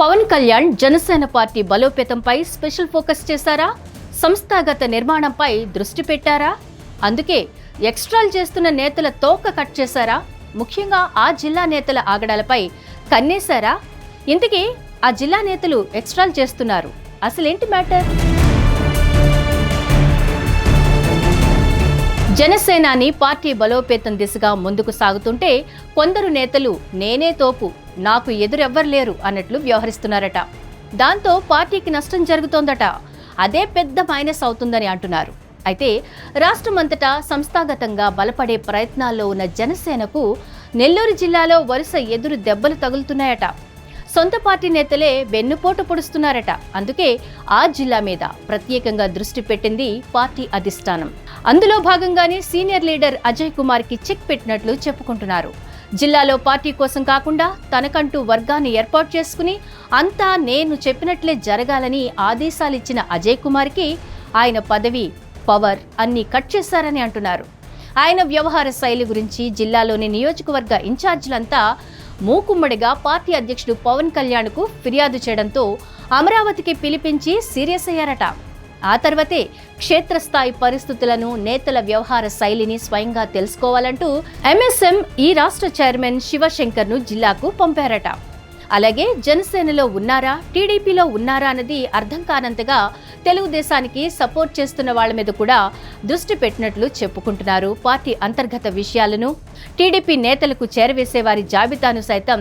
Pawan Kalyan Janasena party బలోపేతంపై special focus చేశారా? సంస్థాగత నిర్మాణంపై దృష్టి పెట్టారా? అందుకే ఎక్స్ట్రాల్ చేస్తున్న నేతల తోక కట్ చేశారా? ముఖ్యంగా ఆ జిల్లా నేతల ఆగడాలపై కన్నేశారా? ఇంతకీ ఆ జిల్లా నేతలు ఎక్స్ట్రాల్ చేస్తున్నారు. అసలేంటి మ్యాటర్? జనసేనాని పార్టీ బలోపేతం దిశగా ముందుకు సాగుతుంటే కొందరు నేతలు నేనే తోపు నాకు ఎదురెవ్వరు లేరు అన్నట్లు వ్యవహరిస్తున్నారట. దాంతో పార్టీకి నష్టం జరుగుతోందట. అదే పెద్ద మైనస్ అవుతుందని అంటున్నారు. అయితే రాష్ట్రమంతటా సంస్థాగతంగా బలపడే ప్రయత్నాల్లో ఉన్న జనసేనకు నెల్లూరు జిల్లాలో వరుస ఎదురు దెబ్బలు తగులుతున్నాయట. సొంత పార్టీ నేతలే వెన్నుపోటు పొడుస్తున్నారట. అందుకే ఆ జిల్లా మీద ప్రత్యేకంగా దృష్టి పెట్టింది పార్టీ అధిష్టానం. అందులో భాగంగానే సీనియర్ లీడర్ అజయ్ కుమార్కి చెక్ పెట్టినట్లు చెప్పుకుంటున్నారు. జిల్లాలో పార్టీ కోసం కాకుండా తనకంటూ వర్గాన్ని ఏర్పాటు చేసుకుని అంతా నేను చెప్పినట్లే జరగాలని ఆదేశాలిచ్చిన అజయ్ కుమార్కి ఆయన పదవి పవర్ అన్ని కట్ చేశారని అంటున్నారు. ఆయన వ్యవహార శైలి గురించి జిల్లాలోని నియోజకవర్గ ఇన్ఛార్జీలంతా మూకుమ్మడిగా పార్టీ అధ్యక్షుడు పవన్ కళ్యాణ్కు ఫిర్యాదు చేయడంతో అమరావతికి పిలిపించి సీరియస్ అయ్యారట. ఆ తర్వాతే క్షేత్రస్థాయి పరిస్థితులను నేతల వ్యవహార శైలిని స్వయంగా తెలుసుకోవాలంటూ ఎంఎస్ఎం ఈ రాష్ట్ర చైర్మన్ శివశంకర్ను జిల్లాకు పంపారట. అలాగే జనసేనలో ఉన్నారా టీడీపీలో ఉన్నారా అన్నది అర్థం కానంతగా తెలుగుదేశానికి సపోర్ట్ చేస్తున్న వాళ్ళ మీద కూడా దృష్టి పెట్టినట్లు చెప్పుకుంటున్నారు. పార్టీ అంతర్గత విషయాలను టీడీపీ నేతలకు చేరవేసే వారి జాబితాను సైతం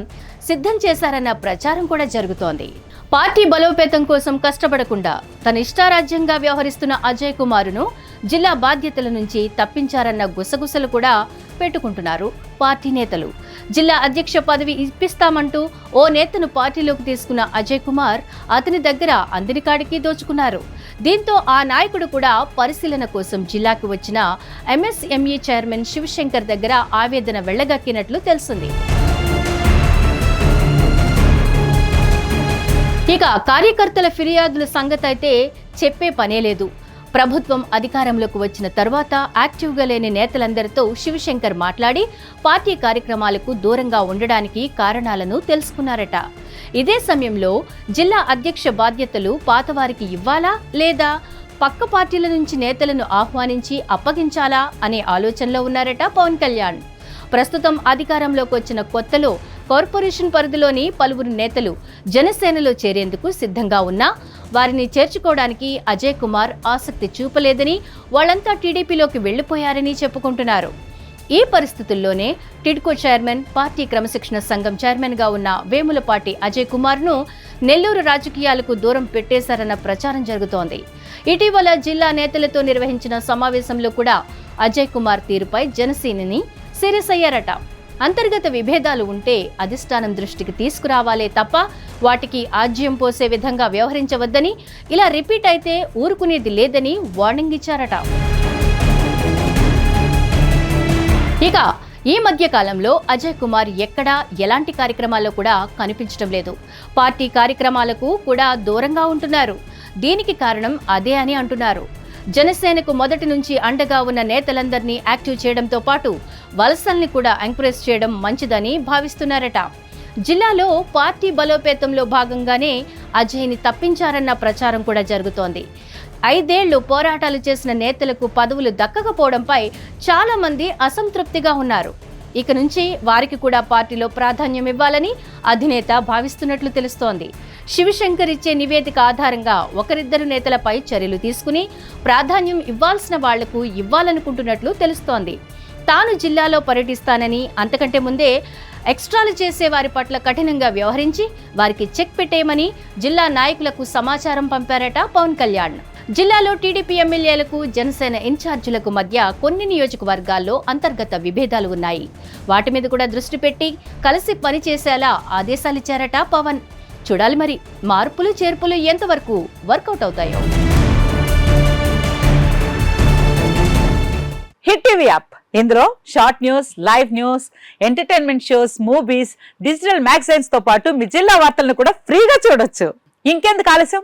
సిద్ధం చేశారన్న ప్రచారం కూడా జరుగుతోంది. పార్టీ బలోపేతం కోసం కష్టపడకుండా తన ఇష్టారాజ్యంగా వ్యవహరిస్తున్న అజయ్ కుమారును జిల్లా బాధ్యతల నుంచి తప్పించారన్న గుసగుసలు కూడా పెట్టుకుంటున్నారు పార్టీ నేతలు. జిల్లా అధ్యక్ష పదవి ఇప్పిస్తామంటూ ఓ నేతను పార్టీలోకి తీసుకున్న అజయ్ కుమార్ అతని దగ్గర అందరికాడికి దోచుకున్నారు. దీంతో ఆ నాయకుడు కూడా పరిశీలన కోసం జిల్లాకు వచ్చిన ఎంఎస్ఎంఈ చైర్మన్ శివశంకర్ దగ్గర ఆవేదన వెళ్ళగక్కినట్లు తెలిసింది ఇక కార్యకర్తల ఫిర్యాదుల సంగతి అయితే చెప్పే పనే లేదు. ప్రభుత్వం అధికారంలోకి వచ్చిన తర్వాత యాక్టివ్గా లేని నేతలందరితో శివశంకర్ మాట్లాడి పార్టీ కార్యక్రమాలకు దూరంగా ఉండడానికి కారణాలను తెలుసుకున్నారట. ఇదే సమయంలో జిల్లా అధ్యక్ష బాధ్యతలు పాతవారికి ఇవ్వాలా లేదా పక్క పార్టీల నుంచి నేతలను ఆహ్వానించి అప్పగించాలా అనే ఆలోచనలో ఉన్నారట పవన్ కళ్యాణ్. ప్రస్తుతం అధికారంలోకి వచ్చిన కొత్తలో కార్పొరేషన్ పరిధిలోని పలువురు నేతలు జనసేనలో చేరేందుకు సిద్ధంగా ఉన్నా వారిని చేర్చుకోవడానికి అజయ్ కుమార్ ఆసక్తి చూపలేదని వాళ్ళంతా టీడీపీలోకి వెళ్ళిపోయారని చెప్పుకుంటున్నారు. ఈ పరిస్థితుల్లోనే టిడ్కో చైర్మన్ పార్టీ క్రమశిక్షణ సంఘం చైర్మన్గా ఉన్న వేములపాటి అజయ్ కుమార్ను నెల్లూరు రాజకీయాలకు దూరం పెట్టేశారన్న ప్రచారం జరుగుతోంది. ఇటీవల జిల్లా నేతలతో నిర్వహించిన సమావేశంలో కూడా అజయ్ కుమార్ తీరుపై జనసేనని సిరిసయ్యారట అయ్యారట. అంతర్గత విభేదాలు ఉంటే అధిష్టానం దృష్టికి తీసుకురావాలే తప్ప వాటికి ఆజ్యం పోసే విధంగా వ్యవహరించవద్దని ఇలా రిపీట్ అయితే ఊరుకునేది లేదని వార్నింగ్ ఇచ్చారట. ఇక ఈ మధ్య కాలంలో అజయ్ కుమార్ ఎక్కడా ఎలాంటి కార్యక్రమాల్లో కూడా కనిపించడం లేదు. పార్టీ కార్యక్రమాలకు కూడా దూరంగా ఉంటున్నారు. దీనికి కారణం అదే అని అంటున్నారు. జనసేనకు మొదటి నుంచి అండగా ఉన్న నేతలందరినీ యాక్టివ్ చేయడంతో పాటు వలసల్ని కూడా ఎంకరేజ్ చేయడం మంచిదని భావిస్తున్నారట. జిల్లాలో పార్టీ బలోపేతంలో భాగంగానే అజయ్ని తప్పించారన్న ప్రచారం కూడా జరుగుతోంది. ఐదేళ్ళు పోరాటాలు చేసిన నేతలకు పదవులు దక్కకపోవడంపై చాలామంది అసంతృప్తిగా ఉన్నారు. ఇక నుంచి వారికి కూడా పార్టీలో ప్రాధాన్యం ఇవ్వాలని అధినేత భావిస్తున్నట్లు తెలుస్తోంది. శివశంకర్ ఇచ్చే నివేదిక ఆధారంగా ఒకరిద్దరు నేతలపై చర్యలు తీసుకుని ప్రాధాన్యం ఇవ్వాల్సిన వాళ్ళకు ఇవ్వాలనుకుంటున్నట్లు తెలుస్తోంది. తాను జిల్లాలో పర్యటిస్తానని అంతకంటే ముందే ఎక్స్ట్రాలు చేసే వారి పట్ల కఠినంగా వ్యవహరించి వారికి చెక్ పెట్టేయమని జిల్లా నాయకులకు సమాచారం పంపారట పవన్ కళ్యాణ్. జిల్లాలో టీడీపీ ఎమ్మెల్యేలకు జనసేన ఇన్ఛార్జీలకు మధ్య కొన్ని నియోజకవర్గాల్లో అంతర్గత విభేదాలు ఉన్నాయి. వాటి మీద కూడా దృష్టి పెట్టి కలిసి పనిచేసేలా ఆదేశాలిచ్చారట పవన్. చూడాలి మరి మార్పులు చేర్పులు ఎంతవరకు వర్కౌట్ అవుతాయో. Hit TV app. ఇందులో short news live news entertainment shows movies digital మ్యాగజైన్స్తో పాటు మీ జిల్లా వార్తలను కూడా ఫ్రీగా చూడొచ్చు. ఇంకెందుకు ఆలస్యం?